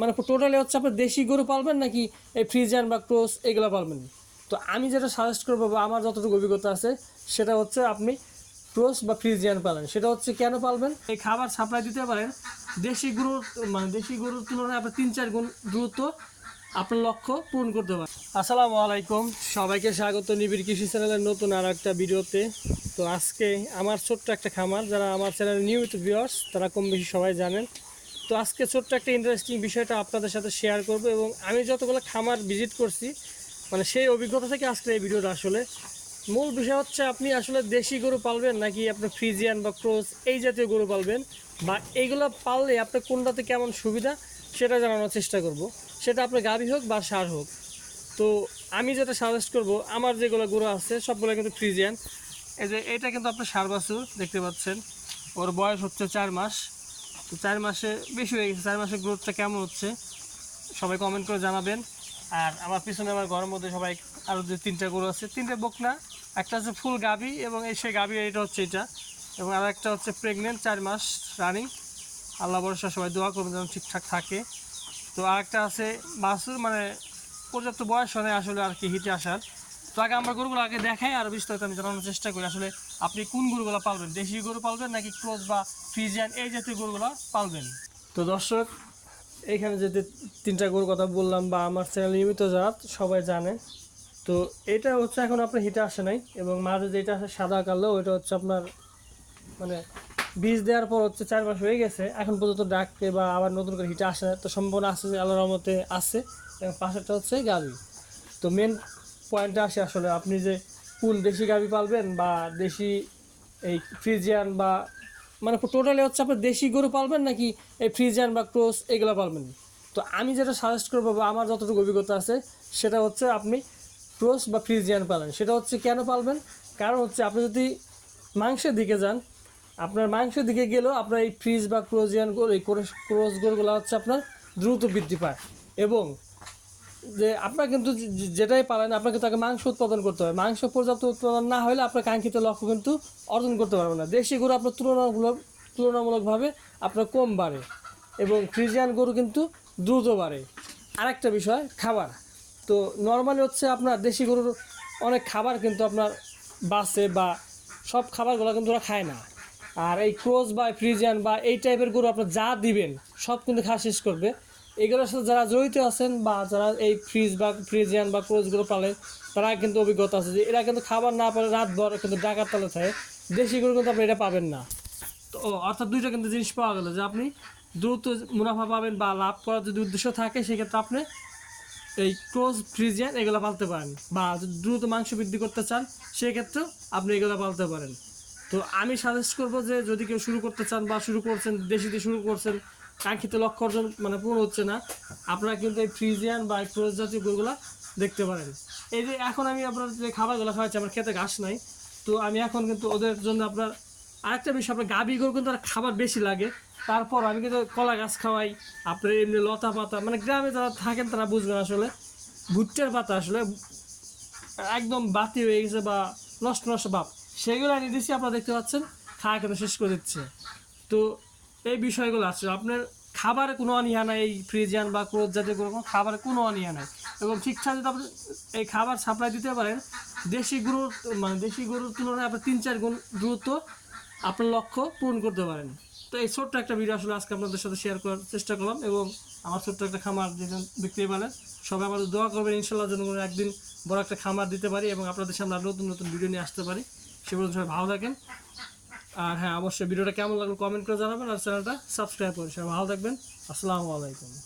মানে টোটালি হচ্ছে আপনি দেশি গরু পালবেন নাকি এই ফ্রিজিয়ান বা ক্রোস এগুলো পালবেন? তো আমি যেটা সাজেস্ট করব বা আমার যতটুকু অভিজ্ঞতা আছে, সেটা হচ্ছে আপনি ক্রোস বা ফ্রিজিয়ান পালেন। সেটা হচ্ছে কেন পালবেন? এই খাবার সাপ্লাই দিতে পারেন, দেশি গরুর মানে দেশি গরুর তুলনায় আপনার তিন চার গুণ দ্রুত আপনার লক্ষ্য পূরণ করতে পারেন। আসসালামু আলাইকুম, সবাইকে স্বাগত নিবিড় কৃষি চ্যানেলের নতুন আর একটা ভিডিওতে। তো আজকে আমার ছোট্ট একটা খামার, যারা আমার চ্যানেলের নিয়মিত ভিউয়ার্স তারা কম বেশি সবাই জানেন। তো আজকে ছোট্ট একটা ইন্টারেস্টিং বিষয়টা আপনাদের সাথে শেয়ার করব এবং আমি যতগুলো খামার ভিজিট করছি মানে সেই অভিজ্ঞতা থেকে আজকে এই ভিডিওটা আসলে। মূল বিষয় হচ্ছে আপনি আসলে দেশি গরু পালবেন নাকি আপনার ফ্রিজিয়ান বা ক্রোস এই জাতীয় গরু পালবেন? বা এইগুলো পাললে আপনার কোনটাতে কেমন সুবিধা সেটা জানানোর চেষ্টা করব। সেটা আপনার গাভী হোক বা সার হোক। তো আমি যেটা সাজেস্ট করব, আমার যেগুলো গরু আছে, সবগুলো কিন্তু ফ্রিজিয়ান এই যে এটা কিন্তু আপনার সার বাছুর, দেখতে পাচ্ছেন। ওর বয়স হচ্ছে চার মাস। তো চার মাসে, বেশি হয়ে গেছে, চার মাসের গ্রোথটা কেমন হচ্ছে? সবাই কমেন্ট করে জানাবেন। আর আমার পিছনে আমার ঘরের মধ্যে সবাই আরও যে তিনটা গরু আছে, তিনটে বকনা, একটা হচ্ছে ফুল গাভি এবং এই সেই গাভি এটা হচ্ছে এটা। এবং আর একটা হচ্ছে প্রেগনেন্ট চার মাস রানিং আল্লাহ ভরসা, সবাই দোয়া করবেন যেন ঠিকঠাক থাকে। তো আর একটা আছে বাসুর মানে পর্যাপ্ত বয়স হয় আসলে আর কি, হিটে আসার। তো আগে আমরা গরুগুলো আগে দেখাই আর বিস্তারিত আমি জানানোর চেষ্টা করি। আসলে আপনি কোন গরুগুলো পালবেন? দেশি গরু পালবেন নাকি ক্রোজ বা ফ্রিজিয়ান এই জাতীয় গরুগুলো পালবেন? তো দর্শক এইখানে যে তিনটা গরুর কথা বললাম বা আমার চ্যানেল নিয়মিত যারা, সবাই জানে। তো এটা হচ্ছে এখন আপনার হিটে আসে নাই এবং মাঝে যেটা আসে সাদা কালো, ওইটা হচ্ছে আপনার মানে বীজ দেওয়ার পর হচ্ছে চার মাস হয়ে গেছে। এখন পর্যন্ত ডাকতে বা আবার নতুন করে হিটে আসে না। তো সম্ভাবনা আছে যে আল্লাহর রহমতে আছে। এবং পাশেরটা হচ্ছে গাভি। তো মেন পয়েন্টটা আসে আসলে। আপনি যে কোন দেশি গাভি পালবেন বা দেশি এই ফ্রিজিয়ান বা মানে টোটালি হচ্ছে আপনার দেশি গরু পালবেন নাকি এই ফ্রিজিয়ান বা ক্রোস এগুলো পালবেন? তো আমি যেটা সাজেস্ট করব বা আমার যতটুকু অভিজ্ঞতা আছে, সেটা হচ্ছে আপনি ক্রোস বা ফ্রিজিয়ান পালেন। সেটা হচ্ছে কেন পালবেন? কারণ হচ্ছে আপনি যদি মাংসের দিকে যান, আপনার মাংসের দিকে গেলেও আপনার এই ফ্রিজ বা ক্রোজিয়ান এই ক্রোস গরুগুলো হচ্ছে আপনার দ্রুত বৃদ্ধি পায়। এবং যে আপনার কিন্তু যেটাই পারেন আপনাকে তাকে মাংস উৎপাদন করতে হবে। মাংস পর্যাপ্ত উৎপাদন না হলে আপনার কাঙ্ক্ষিত লক্ষ্য কিন্তু অর্জন করতে পারবেন না। দেশি গরু আপনার তুলনামূলক তুলনামূলকভাবে আপনার কম বাড়ে এবং ফ্রিজিয়ান গরু কিন্তু দ্রুত বাড়ে। আরেকটা বিষয়, খাবার। তো নর্মালি হচ্ছে আপনার দেশি গরুর অনেক খাবার কিন্তু আপনার বাসে বা সব খাবারগুলো কিন্তু ওরা খায় না। আর এই ক্রোজ বা ফ্রিজিয়ান বা এই টাইপের গরু আপনার যা দিবেন, সব কিন্তু খাওয়া শেষ করবে। এগুলোর সাথে যারা জড়িত আছেন বা যারা এই ফ্রিজ বা ফ্রিজিয়ান বা ক্রোজগুলো পালে তারা কিন্তু অভিজ্ঞতা আছে যে এরা কিন্তু খাবার না পারে রাত ভর কিন্তু ডাকার তালে থাকে। দেশি কিন্তু আপনি এটা পাবেন না। তো অর্থাৎ দুইটা কিন্তু জিনিস পাওয়া গেল যে আপনি দ্রুত মুনাফা পাবেন বা লাভ করার যদি উদ্দেশ্য থাকে, সেক্ষেত্রে আপনি এই ক্রোজ ফ্রিজিয়ান এগুলো পালতে পারেন। বা দ্রুত মাংস বৃদ্ধি করতে চান, সেক্ষেত্রেও আপনি এগুলো পালতে পারেন। তো আমি সাজেস্ট করব যে যদি কেউ শুরু করতে চান বা শুরু করছেন, দেশিতে শুরু করছেন কাঙ্ক্ষিত লক্ষ্য অর্জন মানে পূরণ হচ্ছে না। আপনারা কিন্তু এই ফ্রিজিয়ান বা ক্রোজ জাতীয় গরুগুলো দেখতে পারেন। এই যে এখন আমি আপনার যে খাবারগুলো খাওয়াচ্ছি, আমার খেতে ঘাস নাই। তো আমি এখন কিন্তু ওদের জন্য আপনার আরেকটা বিষয়, আপনার গাভী গরু কিন্তু আর খাবার বেশি লাগে। তারপর আমি কিন্তু কলা গাছ খাওয়াই, আপনার এমনি লতা পাতা মানে গ্রামে যারা থাকেন তারা বুঝবেন আসলে। ভুট্টার পাতা আসলে একদম বাতি হয়ে গেছে বা নষ্ট নষ্ট ভাব সেগুলো এনে দিচ্ছি আপনারা দেখতে পাচ্ছেন, খাওয়া কিন্তু শেষ করে দিচ্ছে। তো এই বিষয়গুলো আছে। আপনার খাবারে কোনো অনীহা নাই, এই ফ্রিজিয়ান বা ক্রোধ জাতীয় কোনো খাবারে কোনো অনীহা নাই। এবং ঠিকঠাক যদি আপনি এই খাবার সাপ্লাই দিতে পারেন। দেশি গরুর মানে দেশি গরুর তুলনায় আপনি তিন চার গুণ দ্রুত আপনার লক্ষ্য পূরণ করতে পারেন। তো এই ছোট্ট একটা ভিডিও আসলে আজকে আপনাদের সাথে শেয়ার করার চেষ্টা করলাম এবং আমার ছোট্ট একটা খামার যেজন দেখতে পারেন সবাই আমাদের দোয়া করবেন, ইনশাল্লাহ কোনো একদিন বড় একটা খামার দিতে পারি এবং আপনাদের সামনে নতুন নতুন ভিডিও নিয়ে আসতে পারি। সে পর্যন্ত সবাই ভালো থাকেন। আর হ্যাঁ অবশ্যই ভিডিওটা কেমন লাগল কমেন্ট করে জানাবেন আর চ্যানেলটা সাবস্ক্রাইব করে সবাই ভালো থাকবেন। আসসালামু আলাইকুম।